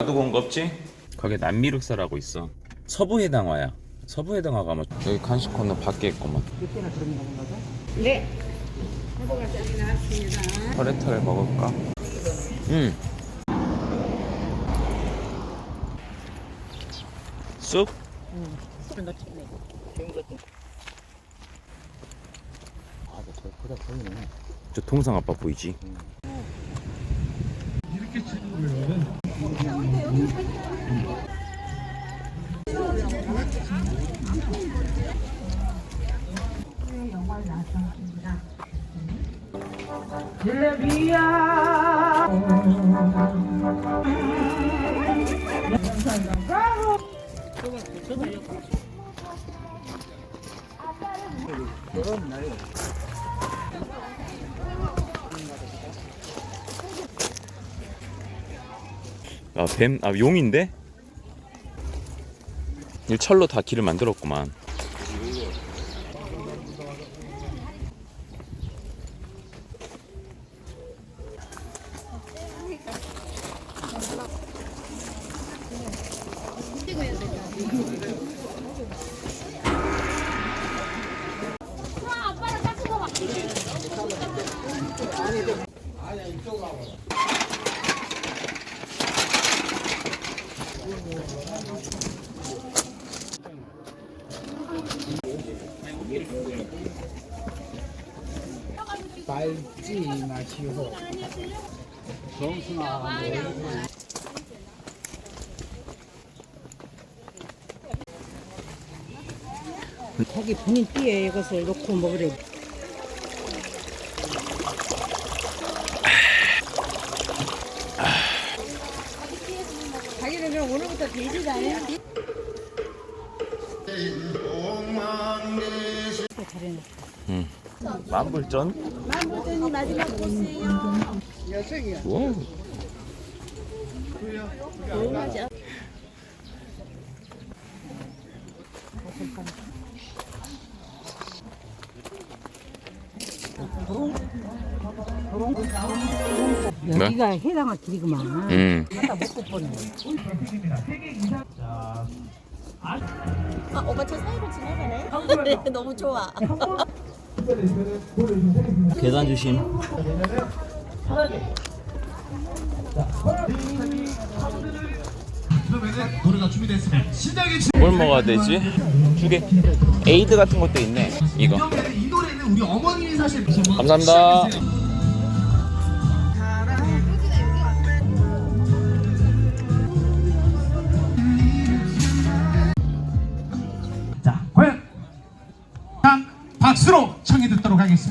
나도 본거 없지? 거기 남미륵사라고 있어. 서부 해당화야. 서부 해당화가 뭐 여기 간식 코너 밖에 있구만. 네. 사도가 짜리 나왔습니다. 터레터를 먹을까? 응. 쑥? 술을 넣지 네. 좋은 것도. 아, 저 그래 보이네. 저 동상 아빠 보이지? 아, 뱀, 아, 용인데? 이 철로 다 길을 만들었구만. 빨지 마시고 정순아 자기 본인 띠에 이것을 넣고 먹으래. 자기는 그럼 오늘부터 안 해? 잘해놨어. 만불전? 만보전이 마지막 보세요. 여섯이요. 와. 여기가 해당할 길이구만. 음. 갖다 먹고 보네. 아, 오빠 저 사이로 지나가네. 네, 너무 좋아. 계단 주심. 그러면은 노래가 준비됐습니다. 신나게 뭘 먹어야 되지? 두 개. 에이드 같은 것도 있네. 이거. 이 노래는 우리 어머님이 사실 감사합니다. 박수로 청해 듣도록 하겠습니다.